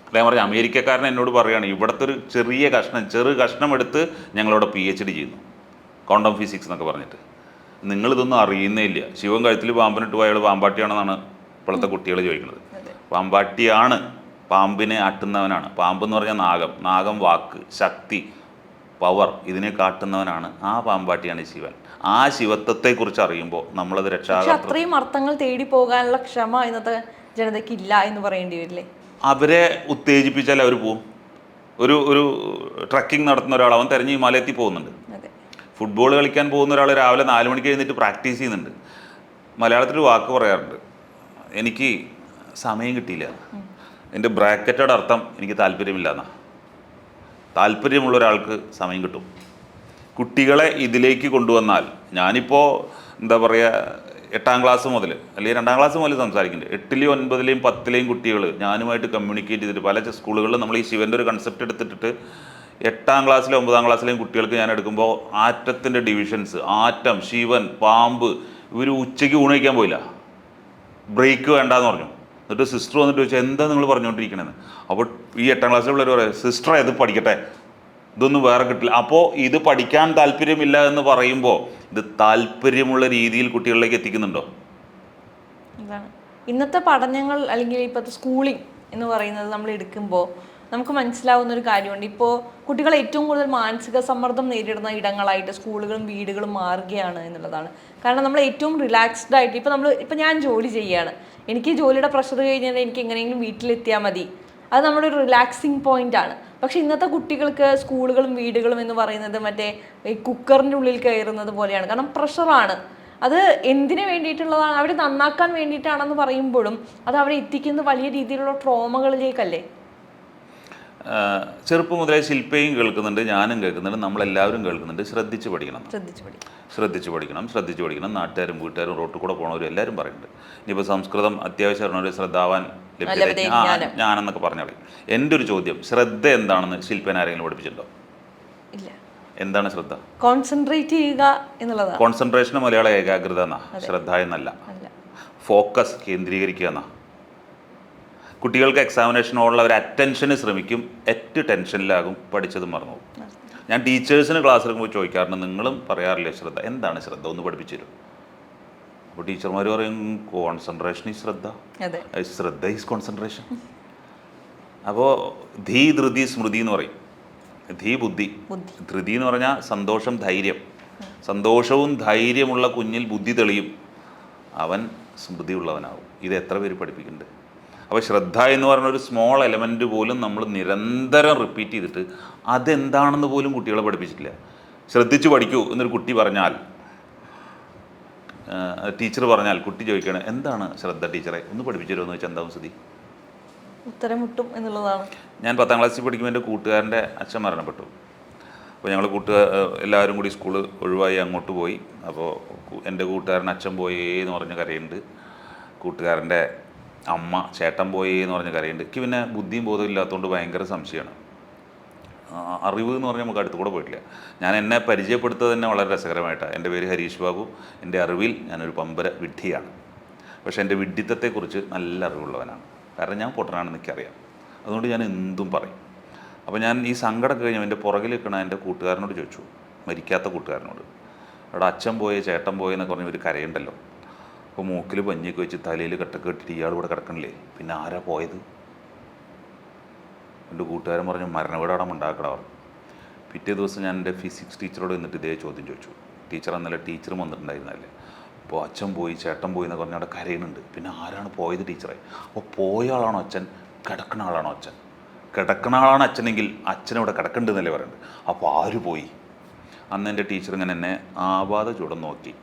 അദ്ദേഹം പറഞ്ഞ അമേരിക്കക്കാരൻ എന്നോട് പറയുകയാണ് ഇവിടുത്തെ ഒരു ചെറിയ കഷ്ണം ചെറു കഷ്ണം എടുത്ത് ഞങ്ങളവിടെ പി എച്ച് ഡി ചെയ്യുന്നു. ക്വാണ്ടം ഫിസിക്സ് എന്നൊക്കെ പറഞ്ഞിട്ട്. നിങ്ങളിതൊന്നും അറിയുന്നേ ഇല്ല. ശിവൻ കഴുത്തിൽ പാമ്പിനിട്ട് പോയ അയാൾ പാമ്പാട്ടിയാണെന്നാണ് ഇപ്പോഴത്തെ കുട്ടികൾ ചോദിക്കുന്നത്. പാമ്പാട്ടിയാണ് പാമ്പിനെ ആട്ടുന്നവനാണ്. പാമ്പ് എന്ന് പറഞ്ഞാൽ നാഗം. നാഗം വാക്ക് ശക്തി പവർ ഇതിനെ കാട്ടുന്നവനാണ് ആ പാമ്പാട്ടിയാണ് ശിവൻ. ആ ശിവത്വത്തെക്കുറിച്ച് അറിയുമ്പോൾ നമ്മളത് രക്ഷാ അത്രയും അർത്ഥങ്ങൾ തേടി പോകാനുള്ള ക്ഷമ ഇന്നത്തെ ജനതയ്ക്ക് ഇല്ല എന്ന് പറയേണ്ടി വരില്ലേ? അവരെ ഉത്തേജിപ്പിച്ചാൽ അവർ പോവും. ഒരു ഒരു ട്രക്കിംഗ് നടത്തുന്ന ഒരാൾ അവൻ തെരഞ്ഞ് ഹിമാലയത്തിൽ പോകുന്നുണ്ട്. ഫുട്ബോൾ കളിക്കാൻ പോകുന്ന ഒരാൾ രാവിലെ നാല് മണിക്ക് എഴുന്നേറ്റ് പ്രാക്ടീസ് ചെയ്യുന്നുണ്ട്. മലയാളത്തിൽ വാക്ക് പറയാറുണ്ട്. എനിക്ക് സമയം കിട്ടിയില്ല. എന്റെ ബ്രാക്കറ്റയുടെ അർത്ഥം എനിക്ക് താല്പര്യമില്ല എന്നാ താല്പര്യമുള്ള ഒരാൾക്ക് സമയം കിട്ടും. കുട്ടികളെ ഇതിലേക്ക് കൊണ്ടുവന്നാൽ ഞാനിപ്പോൾ എന്താ പറയുക എട്ടാം ക്ലാസ് മുതൽ അല്ലെങ്കിൽ രണ്ടാം ക്ലാസ് മുതൽ സംസാരിക്കുന്നുണ്ട്. എട്ടിലെയും ഒൻപതിലെയും പത്തിലെയും കുട്ടികൾ ഞാനുമായിട്ട് കമ്മ്യൂണിക്കേറ്റ് ചെയ്തിട്ട് പല സ്കൂളുകളിലും നമ്മൾ ഈ ശിവന്റെ ഒരു കൺസെപ്റ്റ് എടുത്തിട്ട് എട്ടാം ക്ലാസ്സിലെ ഒമ്പതാം ക്ലാസ്സിലെയും കുട്ടികൾക്ക് ഞാൻ എടുക്കുമ്പോൾ ആറ്റത്തിന്റെ ഡിവിഷൻസ് ആറ്റം ശിവൻ പാമ്പ് ഇവർ ഉച്ചയ്ക്ക് ഊണ് കഴിക്കാൻ പോയില്ല. ബ്രേക്ക് വേണ്ടാന്ന് പറഞ്ഞു. എന്നിട്ട് സിസ്റ്റർ വന്നിട്ട് ചോദിച്ചാൽ എന്താ നിങ്ങൾ പറഞ്ഞുകൊണ്ടിരിക്കണേന്ന് അപ്പോൾ ഈ എട്ടാം ക്ലാസ്സിലെ പിള്ളേർ പറയാം സിസ്റ്റർ ഇത് പഠിക്കട്ടെ. ഇതൊന്നും വേറെ കിട്ടില്ല. അപ്പോൾ ഇത് പഠിക്കാൻ താല്പര്യമില്ല എന്ന് പറയുമ്പോൾ ഇത് താല്പര്യമുള്ള രീതിയിൽ കുട്ടികളിലേക്ക് എത്തിക്കുന്നുണ്ടോ? ഇന്നത്തെ പഠനങ്ങൾ അല്ലെങ്കിൽ ഇപ്പോഴത്തെ സ്കൂളിംഗ് എന്ന് പറയുന്നത് നമ്മൾ എടുക്കുമ്പോൾ നമുക്ക് മനസ്സിലാവുന്ന ഒരു കാര്യമുണ്ട്. ഇപ്പോൾ കുട്ടികൾ ഏറ്റവും കൂടുതൽ മാനസിക സമ്മർദ്ദം നേരിടുന്ന ഇടങ്ങളായിട്ട് സ്കൂളുകളും വീടുകളും മാറുകയാണ് എന്നുള്ളതാണ്. കാരണം നമ്മൾ ഏറ്റവും റിലാക്സ്ഡ് ആയിട്ട് ഇപ്പോൾ നമ്മൾ ഇപ്പോൾ ഞാൻ ജോലി ചെയ്യുകയാണ്. എനിക്ക് ജോലിയുടെ പ്രഷർ കഴിഞ്ഞാൽ എനിക്ക് എങ്ങനെയെങ്കിലും വീട്ടിലെത്തിയാൽ മതി. അത് നമ്മുടെ ഒരു റിലാക്സിങ് പോയിന്റ് ആണ്. പക്ഷെ ഇന്നത്തെ കുട്ടികൾക്ക് സ്കൂളുകളും വീടുകളും എന്ന് പറയുന്നത് മറ്റേ ഈ കുക്കറിന്റെ ഉള്ളിൽ കയറുന്നത് പോലെയാണ്. കാരണം പ്രഷറാണ് അത് എന്തിനു വേണ്ടിയിട്ടുള്ളതാണ്? അവരെ നന്നാക്കാൻ വേണ്ടിയിട്ടാണെന്ന് പറയുമ്പോഴും അത് അവരെ എത്തിക്കുന്ന വലിയ രീതിയിലുള്ള ട്രോമകളിലേക്കല്ലേ ചെറുപ്പം മുതലേ ശില്പയും കേൾക്കുന്നുണ്ട് ഞാനും കേൾക്കുന്നുണ്ട് നമ്മളെല്ലാവരും കേൾക്കുന്നുണ്ട്. ശ്രദ്ധിച്ച് പഠിക്കണം. ശ്രദ്ധിച്ചു പഠിക്കും ശ്രദ്ധിച്ച് പഠിക്കണം ശ്രദ്ധിച്ച് പഠിക്കണം. നാട്ടുകാരും വീട്ടുകാരും റോട്ടിൽ കൂടെ പോണവരും എല്ലാവരും പറയുന്നുണ്ട്. ഇനിയിപ്പോൾ സംസ്കൃതം അത്യാവശ്യം ഒരു ശ്രദ്ധാവാൻ ലഭ്യത പറഞ്ഞു. ഞാനെന്നൊക്കെ പറഞ്ഞാൽ എന്റെ ഒരു ചോദ്യം ശ്രദ്ധ എന്താണെന്ന് ശില്പന ആരെങ്കിലും പഠിപ്പിച്ചിട്ടുണ്ടോ? ഇല്ല. എന്താണ് ശ്രദ്ധ? കോൺസെൻട്രേറ്റ് ചെയ്യുക എന്നുള്ളതാണ് കോൺസെൻട്രേഷൻ മലയാള ഏകാഗ്രത എന്നാ ശ്രദ്ധ എന്നല്ല. ഫോക്കസ് കേന്ദ്രീകരിക്കുക എന്നാ. കുട്ടികൾക്ക് എക്സാമിനേഷൻ ഉള്ള ഒരു അറ്റൻഷന് ശ്രമിക്കും. എറ്റ് ടെൻഷനിലാകും പഠിച്ചത് മറന്നു ഞാൻ ടീച്ചേഴ്സിന് ക്ലാസ് എടുക്കുമ്പോൾ ചോദിക്കാറുണ്ട് നിങ്ങളും പറയാറില്ലേ ശ്രദ്ധ? എന്താണ് ശ്രദ്ധ? ഒന്ന് പഠിപ്പിച്ചു തരും അപ്പോൾ ടീച്ചർമാർ പറയും കോൺസെൻട്രേഷൻ ഈ ശ്രദ്ധ. ശ്രദ്ധ ഈസ് കോൺസെൻട്രേഷൻ അപ്പോൾ ധീ ധൃതി സ്മൃതി എന്ന് പറയും. ധീ ബുദ്ധി. ധൃതി എന്ന് പറഞ്ഞാൽ സന്തോഷം ധൈര്യം. സന്തോഷവും ധൈര്യമുള്ള കുഞ്ഞിൽ ബുദ്ധി തെളിയും. അവൻ സ്മൃതിയുള്ളവനാവും ഇത് എത്ര പേര് പഠിപ്പിക്കുന്നുണ്ട്? അപ്പോൾ ശ്രദ്ധ എന്ന് പറഞ്ഞ ഒരു സ്മോൾ എലമെന്റ് പോലും നമ്മൾ നിരന്തരം റിപ്പീറ്റ് ചെയ്തിട്ട് അതെന്താണെന്ന് പോലും കുട്ടികളെ പഠിപ്പിച്ചിട്ടില്ല. ശ്രദ്ധിച്ചു പഠിക്കൂ എന്നൊരു കുട്ടി പറഞ്ഞാൽ ടീച്ചർ പറഞ്ഞാൽ കുട്ടി ചോദിക്കണ എന്താണ് ശ്രദ്ധ ടീച്ചറെ? ഒന്ന് പഠിപ്പിച്ചു എന്ന് വെച്ചാൽ എന്താവും സ്ഥിതി? ഉത്തരമുട്ടും എന്നുള്ളതാണ്. ഞാൻ പത്താം ക്ലാസ്സിൽ പഠിക്കുമ്പോൾ എന്റെ കൂട്ടുകാരന്റെ അച്ഛൻ മരണപ്പെട്ടു. അപ്പോൾ ഞങ്ങൾ കൂട്ടുകാർ എല്ലാവരും കൂടി സ്കൂൾ ഒഴിവായി അങ്ങോട്ട് പോയി. അപ്പോൾ എന്റെ കൂട്ടുകാരൻ അച്ഛൻ പോയി എന്ന് പറഞ്ഞ് കരയുണ്ട് കൂട്ടുകാരന്റെ അമ്മ ചേട്ടൻ പോയി എന്ന് പറഞ്ഞ കരയുണ്ട് എനിക്ക് പിന്നെ ബുദ്ധിയും ബോധവും ഇല്ലാത്തതുകൊണ്ട് ഭയങ്കര സംശയമാണ്. അറിവ് എന്ന് പറഞ്ഞാൽ നമുക്ക് അടുത്ത് കൂടെ പോയിട്ടില്ല. ഞാൻ എന്നെ പരിചയപ്പെടുത്തത് തന്നെ വളരെ രസകരമായിട്ടാണ് എന്റെ പേര് ഹരീഷ് ബാബു. എന്റെ അറിവിൽ ഞാനൊരു പമ്പര വിഡ്ഢിയാണ്. പക്ഷേ എന്റെ വിഡ്ഢിത്തത്തെക്കുറിച്ച് നല്ല അറിവുള്ളവനാണ്. കാരണം ഞാൻ പൊട്ടനാണെന്ന് എനിക്കറിയാം. അതുകൊണ്ട് ഞാൻ എന്തും പറയും. അപ്പോൾ ഞാൻ ഈ സങ്കടം കഴിഞ്ഞ് എന്റെ പുറകിൽ നിൽക്കണ എന്റെ കൂട്ടുകാരനോട് ചോദിച്ചു. മരിക്കാത്ത കൂട്ടുകാരനോട്. അവിടെ അച്ഛൻ പോയി ചേട്ടൻ പോയി എന്നൊക്കെ പറഞ്ഞ് ഒരു കരയുണ്ടല്ലോ അപ്പോൾ മൂക്കിൽ പഞ്ഞിയൊക്കെ വെച്ച് തലയിൽ കെട്ടൊക്കെ ഇട്ടിട്ട് ഇയാൾ ഇവിടെ കിടക്കണില്ലേ? പിന്നെ ആരാ പോയത്? എന്റെ കൂട്ടുകാരൻ പറഞ്ഞു മരണവീടം ഉണ്ടാക്കണം പറഞ്ഞു. പിറ്റേ ദിവസം ഞാൻ എന്റെ ഫിസിക്സ് ടീച്ചറോട് എന്നിട്ട് ഇതേ ചോദ്യം ചോദിച്ചു. ടീച്ചർ അന്നല്ല ടീച്ചറും വന്നിട്ടുണ്ടായിരുന്നല്ലേ അപ്പോൾ അച്ഛൻ പോയി ചേട്ടൻ പോയി എന്നൊക്കെ പറഞ്ഞാൽ അവിടെ കരയുന്നുണ്ട്. പിന്നെ ആരാണ് പോയത് ടീച്ചറെ അപ്പോൾ പോയ ആളാണോ അച്ഛൻ? കിടക്കുന്ന ആളാണോ അച്ഛൻ? കിടക്കുന്ന ആളാണ് അച്ഛനെങ്കിൽ അച്ഛനവിടെ കിടക്കണ്ടെന്നല്ലേ പറയുന്നത്? അപ്പോൾ ആര് പോയി? അന്ന് എന്റെ ടീച്ചർ ഇങ്ങനെ എന്നെ ആപാത ചൂടം നോക്കി.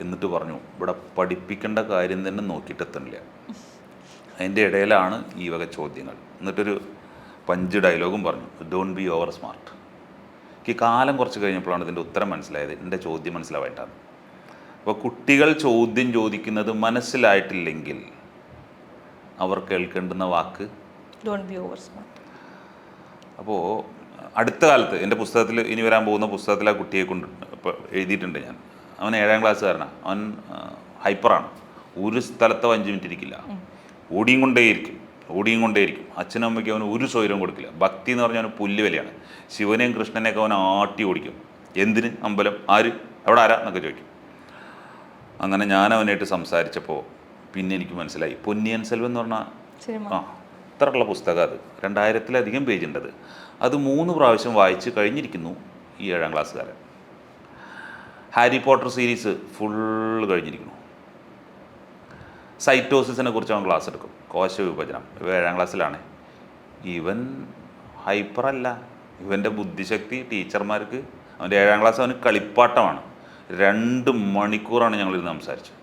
എന്നിട്ട് പറഞ്ഞു ഇവിടെ പഠിപ്പിക്കേണ്ട കാര്യം തന്നെ നോക്കിയിട്ടെത്തണില്ല. അതിന്റെ ഇടയിലാണ് ഈ വക ചോദ്യങ്ങൾ. എന്നിട്ടൊരു പഞ്ച് ഡയലോഗും പറഞ്ഞു ഡോണ്ട് ബി ഓവർ സ്മാർട്ട് എനിക്ക് കാലം കുറച്ച് കഴിഞ്ഞപ്പോഴാണ് ഇതിന്റെ ഉത്തരം മനസ്സിലായത് എന്റെ ചോദ്യം മനസ്സിലാവായിട്ടാണ് അപ്പോൾ കുട്ടികൾ ചോദ്യം ചോദിക്കുന്നത് മനസ്സിലായിട്ടില്ലെങ്കിൽ അവർ കേൾക്കേണ്ടുന്ന വാക്ക്? ഡോണ്ട് ബി ഓവർ സ്മാർട്ട് അപ്പോൾ അടുത്ത കാലത്ത് എന്റെ പുസ്തകത്തിൽ ഇനി വരാൻ പോകുന്ന പുസ്തകത്തിൽ ആ കുട്ടിയെ കൊണ്ട് എഴുതിയിട്ടുണ്ട് ഞാൻ. അവൻ ഏഴാം ക്ലാസ്സുകാരനാണ് അവൻ ഹൈപ്പറാണ്. ഒരു സ്ഥലത്ത് അഞ്ച് മിനിറ്റ് ഇരിക്കില്ല. ഓടിയും കൊണ്ടേയിരിക്കും. ഓടിയും കൊണ്ടേയിരിക്കും. അച്ഛനും അമ്മയ്ക്കും അവന് ഒരു സ്വൈരവും കൊടുക്കില്ല. ഭക്തി എന്ന് പറഞ്ഞാൽ അവന് പുല്ല് വിലയാണ് ശിവനെയും കൃഷ്ണനെയൊക്കെ അവൻ ആട്ടി ഓടിക്കും. എന്തിന്? അമ്പലം. ആര്? എവിടെ ആരാ? എന്നൊക്കെ ചോദിക്കും. അങ്ങനെ ഞാൻ അവനായിട്ട് സംസാരിച്ചപ്പോൾ പിന്നെ എനിക്ക് മനസ്സിലായി. പൊന്നിയൻ സെൽവം എന്ന് പറഞ്ഞാൽ ആ ഇത്രയുള്ള പുസ്തകം അത്. രണ്ടായിരത്തിലധികം പേജ് അത് അത് മൂന്ന് പ്രാവശ്യം വായിച്ച് കഴിഞ്ഞിരിക്കുന്നു ഈ ഏഴാം ക്ലാസ്സുകാരൻ. ഹാരി പോട്ടർ സീരീസ് ഫുൾ കഴിഞ്ഞിരിക്കുന്നു. സൈറ്റോസിസിനെ കുറിച്ച് അവൻ ക്ലാസ് എടുക്കും. കോശ വിഭജനം ഏഴാം ക്ലാസ്സിലാണ് ഇവൻ ഹൈപ്പറല്ല ഇവന്റെ ബുദ്ധിശക്തി ടീച്ചർമാർക്ക് അവന്റെ ഏഴാം ക്ലാസ് അവന് കളിപ്പാട്ടമാണ്. രണ്ട് മണിക്കൂറാണ് ഞങ്ങളിരുന്ന് സംസാരിച്ചത്.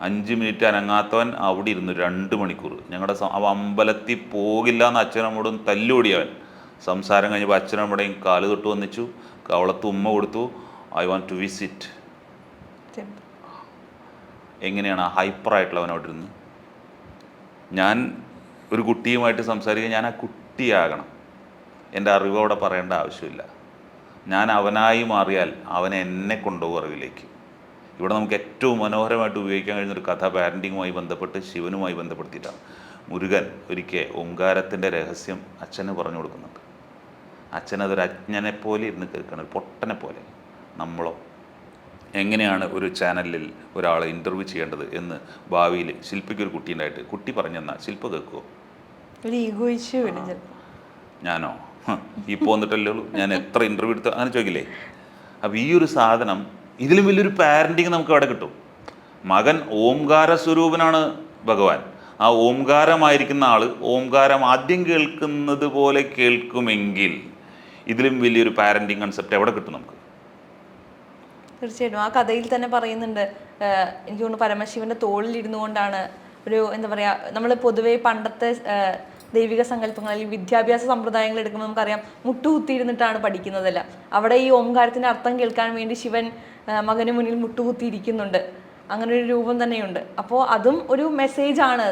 അഞ്ച് മിനിറ്റ് അനങ്ങാത്തവൻ അവിടെ ഇരുന്നു രണ്ട് മണിക്കൂർ. ഞങ്ങളുടെ അവ അമ്പലത്തിൽ പോകില്ല എന്ന് അച്ഛനമ്മോടും തല്ലുകൂടിയവൻ. സംസാരം കഴിഞ്ഞപ്പോൾ അച്ഛനമ്മയുടെയും കാൽ തൊട്ട് വന്നിച്ചു. അവളെ തുമ്മ കൊടുത്തു. ഐ വാണ്ട് ടു വിസിറ്റ് എങ്ങനെയാണ് ഹൈപ്പർ ആയിട്ടുള്ള അവിടെ ഇരുന്ന്? ഞാൻ ഒരു കുട്ടിയുമായിട്ട് സംസാരിക്കുക ഞാൻ ആ കുട്ടിയാകണം. എന്റെ അറിവ് അവിടെ പറയേണ്ട ആവശ്യമില്ല. ഞാൻ അവനായി മാറിയാൽ അവൻ എന്നെ കൊണ്ടുപോകും അറിവിലേക്ക്. ഇവിടെ നമുക്ക് ഏറ്റവും മനോഹരമായിട്ട് ഉപയോഗിക്കാൻ കഴിയുന്ന ഒരു കഥ പാരന്റിങ്ങുമായി ബന്ധപ്പെട്ട് ശിവനുമായി ബന്ധപ്പെടുത്തിയിട്ടാണ്. മുരുകൻ ഒരിക്കൽ ഓങ്കാരത്തിന്റെ രഹസ്യം അച്ഛന് പറഞ്ഞു കൊടുക്കുന്നുണ്ട്. അച്ഛനതൊരു അജ്ഞനെ പോലെ ഇരുന്ന് കേൾക്കണം ഒരു പൊട്ടനെ പോലെ നമ്മളോ? എങ്ങനെയാണ് ഒരു ചാനലിൽ ഒരാളെ ഇന്റർവ്യൂ ചെയ്യേണ്ടത് എന്ന് ഭാവിയിൽ ശില്പിക്ക് ഒരു കുട്ടി ഉണ്ടായിട്ട്? കുട്ടി പറഞ്ഞെന്നാൽ ശില്പ കേൾക്കുമോ ഞാനോ? ഇപ്പോൾ വന്നിട്ടല്ലേ ഉള്ളൂ? ഞാൻ എത്ര ഇന്റർവ്യൂ എടുത്ത് അങ്ങനെ ചോദിക്കില്ലേ? അപ്പോൾ ഈ ഒരു സാധനം ഇതിലും വലിയൊരു പാരന്റിങ് നമുക്ക് അവിടെ കിട്ടും. മകൻ ഓംകാര സ്വരൂപനാണ് ഭഗവാൻ. ആ ഓംകാരമായിരിക്കുന്ന ആൾ ഓംകാരം ആദ്യം കേൾക്കുന്നത് പോലെ കേൾക്കുമെങ്കിൽ ഇതിലും വലിയൊരു പാരന്റിങ് കൺസെപ്റ്റ് എവിടെ കിട്ടും നമുക്ക്? തീർച്ചയായിട്ടും. ആ കഥയിൽ തന്നെ പറയുന്നുണ്ട് എനിക്ക് തോന്നുന്നു പരമശിവന്റെ തോളിൽ ഇരുന്നു കൊണ്ടാണ് ഒരു എന്താ പറയാ നമ്മൾ പൊതുവേ പണ്ടത്തെ ദൈവിക സങ്കല്പങ്ങളിൽ വിദ്യാഭ്യാസ സമ്പ്രദായങ്ങൾ എടുക്കുമ്പോൾ നമുക്കറിയാം മുട്ടുകുത്തിയിരുന്നിട്ടാണ് പഠിക്കുന്നതല്ല. അവിടെ ഈ ഓംകാരത്തിന്റെ അർത്ഥം കേൾക്കാൻ വേണ്ടി ശിവൻ മകന് മുന്നിൽ മുട്ടുകുത്തിയിരിക്കുന്നുണ്ട്. അങ്ങനെ ഒരു രൂപം തന്നെയുണ്ട്. അപ്പോൾ അതും ഒരു മെസ്സേജ് ആണ്.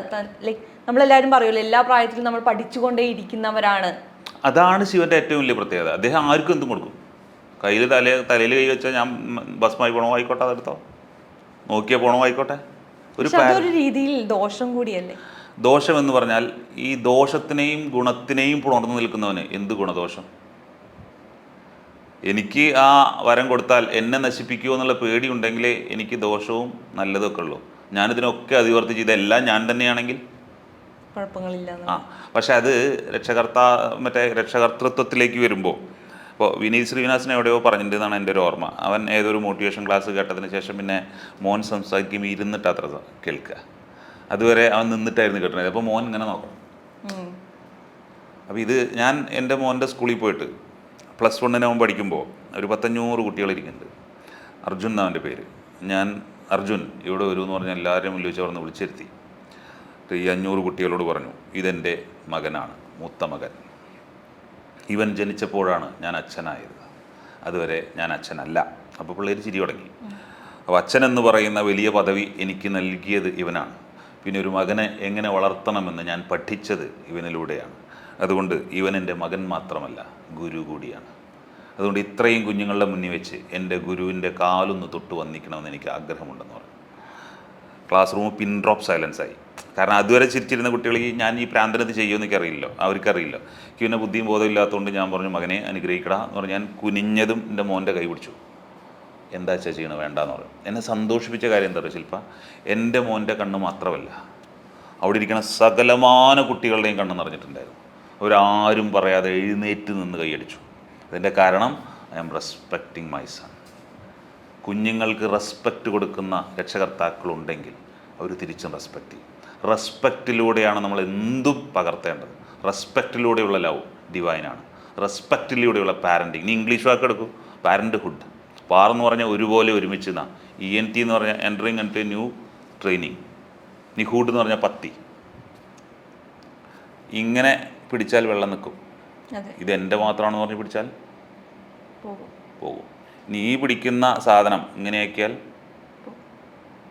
ലൈക്ക് നമ്മളെല്ലാവരും പറയുമല്ലോ എല്ലാ പ്രായത്തിലും നമ്മൾ പഠിച്ചുകൊണ്ടേ ഇരിക്കുന്നവരാണ് അതാണ് ശിവന്റെ ഏറ്റവും വലിയ പ്രത്യേകത. അദ്ദേഹം ആർക്കും എന്തും കൊടുക്കും. കയ്യിൽ തല തലയിൽ കൈ വെച്ചാൽ ഞാൻ ബസ്മായി പോണോ ആയിക്കോട്ടെ അതെടുത്തോ. നോക്കിയാൽ പോണോ ആയിക്കോട്ടെ. ഒരു രീതിയിൽ ദോഷം കൂടിയല്ലേ? ദോഷം എന്ന് പറഞ്ഞാൽ ഈ ദോഷത്തിനെയും ഗുണത്തിനെയും പുണർന്നു നിൽക്കുന്നവന് എന്ത് ഗുണദോഷം? എനിക്ക് ആ വരം കൊടുത്താൽ എന്നെ നശിപ്പിക്കുമോ എന്നുള്ള പേടി ഉണ്ടെങ്കിലേ എനിക്ക് ദോഷവും നല്ലതൊക്കെ ഉള്ളൂ. ഞാനിതിനൊക്കെ അതിവർത്തിച്ച് ഇതെല്ലാം ഞാൻ തന്നെയാണെങ്കിൽ? കുഴപ്പങ്ങളില്ല ആ പക്ഷെ അത് രക്ഷകർത്താ മറ്റേ രക്ഷകർത്തൃത്വത്തിലേക്ക് വരുമ്പോൾ ഇപ്പോൾ വിനീത് ശ്രീനിവാസിനെ എവിടെയോ പറഞ്ഞിട്ടുണ്ടെന്നാണ് എന്റെ ഒരു ഓർമ്മ. അവൻ ഏതൊരു മോട്ടിവേഷൻ ക്ലാസ് കേട്ടതിന് ശേഷം പിന്നെ മോൻ സംസാരിക്കും ഇരുന്നിട്ട് അത്ര കേൾക്കുക. അതുവരെ അവൻ നിന്നിട്ടായിരുന്നു കേട്ടത്. അപ്പോൾ മോൻ ഇങ്ങനെ നോക്കണം. അപ്പോൾ ഇത് ഞാൻ എന്റെ മോന്റെ സ്കൂളിൽ പോയിട്ട് പ്ലസ് വണ്ണിന് അവൻ പഠിക്കുമ്പോൾ ഒരു പത്തഞ്ഞൂറ് കുട്ടികളിരിക്കുന്നുണ്ട് അർജുൻ എന്നാവന്റെ പേര്. ഞാൻ അർജുൻ ഇവിടെ വരൂ എന്ന് പറഞ്ഞാൽ എല്ലാവരും മുന്നിൽ വെച്ച് പറഞ്ഞ് വിളിച്ചിരുത്തി ഈ അഞ്ഞൂറ് കുട്ടികളോട് പറഞ്ഞു ഇതെന്റെ മകനാണ് മൂത്ത മകൻ. ഇവൻ ജനിച്ചപ്പോഴാണ് ഞാൻ അച്ഛനായത്. അതുവരെ ഞാൻ അച്ഛനല്ല. അപ്പോൾ പിള്ളേർ ചിരി തുടങ്ങി. അപ്പോൾ അച്ഛൻ എന്ന് പറയുന്ന വലിയ പദവി എനിക്ക് നൽകിയത് ഇവനാണ്. പിന്നെ ഒരു മകനെ എങ്ങനെ വളർത്തണമെന്ന് ഞാൻ പഠിച്ചത് ഇവനിലൂടെയാണ്. അതുകൊണ്ട് ഇവൻ എന്റെ മകൻ മാത്രമല്ല ഗുരു കൂടിയാണ്. അതുകൊണ്ട് ഇത്രയും കുഞ്ഞുങ്ങളുടെ മുന്നിൽ വെച്ച് എന്റെ ഗുരുവിന്റെ കാലൊന്ന് തൊട്ട് വന്നിക്കണമെന്ന് എനിക്ക് ആഗ്രഹമുണ്ടെന്ന് പറഞ്ഞു. Class room pin drop silence ആയി. കാരണം അതുവരെ ചിരിച്ചിരുന്ന കുട്ടികൾ ഈ ഞാൻ ഈ പ്രാന്തനത് ചെയ്യുമെന്ന് എനിക്കറിയില്ല അവർക്കറിയില്ല. പിന്നെ ബുദ്ധിയും ബോധമില്ലാത്തതുകൊണ്ട് ഞാൻ പറഞ്ഞു മകനെ അനുഗ്രഹിക്കടാ എന്ന് പറഞ്ഞ് ഞാൻ കുനിഞ്ഞതും എന്റെ മോന്റെ കൈ പിടിച്ചു. എന്താ വെച്ചാൽ ചെയ്യണം? വേണ്ടെന്ന് പറഞ്ഞു. എന്നെ സന്തോഷിപ്പിച്ച കാര്യം എന്താ പറയുക ശില്പ എന്റെ മോന്റെ കണ്ണ് മാത്രമല്ല അവിടെ ഇരിക്കുന്ന സകലമാന കുട്ടികളുടെയും കണ്ണ് നിറഞ്ഞിട്ടുണ്ടായിരുന്നു അവരാരും പറയാതെ എഴുന്നേറ്റ് നിന്ന് കൈയടിച്ചു അതിന്റെ കാരണം I am respecting my son. കുഞ്ഞുങ്ങൾക്ക് റെസ്പെക്റ്റ് കൊടുക്കുന്ന രക്ഷകർത്താക്കളുണ്ടെങ്കിൽ അവർ തിരിച്ചും റെസ്പെക്റ്റ് ചെയ്യും. റെസ്പെക്റ്റിലൂടെയാണ് നമ്മൾ എന്തും പകർത്തേണ്ടത്. റെസ്പെക്റ്റിലൂടെയുള്ള ലവ് ഡിവൈനാണ്. റെസ്പെക്റ്റിലൂടെയുള്ള പാരന്റിങ്. നീ ഇംഗ്ലീഷ് വാക്ക് എടുക്കൂ പാരന്റ്ഹുഡ്. പാർ എന്ന് പറഞ്ഞാൽ ഒരുപോലെ ഒരുമിച്ച് നാ ഇ എൻ ടി എന്ന് പറഞ്ഞാൽ എന്ററിങ് ആൻഡ് ന്യൂ ട്രെയിനിങ് നിഹൂഡ് എന്ന് പറഞ്ഞാൽ പത്തി. ഇങ്ങനെ പിടിച്ചാൽ വെള്ളം നിൽക്കും. ഇത് എന്റെ മാത്രമാണെന്ന് പറഞ്ഞ് പിടിച്ചാൽ? പോകും. നീ പിടിക്കുന്ന സാധനം ഇങ്ങനെയാക്കിയാൽ?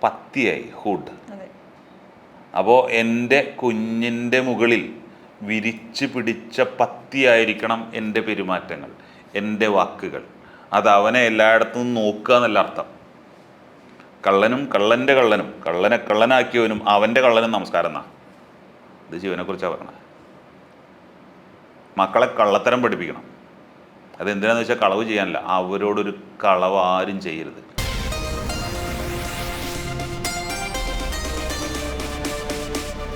പത്തിയായി. ഹുഡ്. അപ്പോൾ എന്റെ കുഞ്ഞിന്റെ മുകളിൽ വിരിച്ച് പിടിച്ച പത്തിയായിരിക്കണം എന്റെ പെരുമാറ്റങ്ങൾ എന്റെ വാക്കുകൾ. അത് അവനെ എല്ലായിടത്തും നോക്കുക എന്നല്ല അർത്ഥം. കള്ളനും കള്ളന്റെ കള്ളനും കള്ളനെ കള്ളനാക്കിയവനും അവന്റെ കള്ളനും നമസ്കാരം എന്നാ? ഇത് ജീവനെക്കുറിച്ചാണ് പറഞ്ഞത്. മക്കളെ കള്ളത്തരം പഠിപ്പിക്കണം. അതെന്തിനാന്ന് വെച്ചാൽ കളവ് ചെയ്യാനല്ല. അവരോടൊരു കളവ് ആരും ചെയ്യരുത്.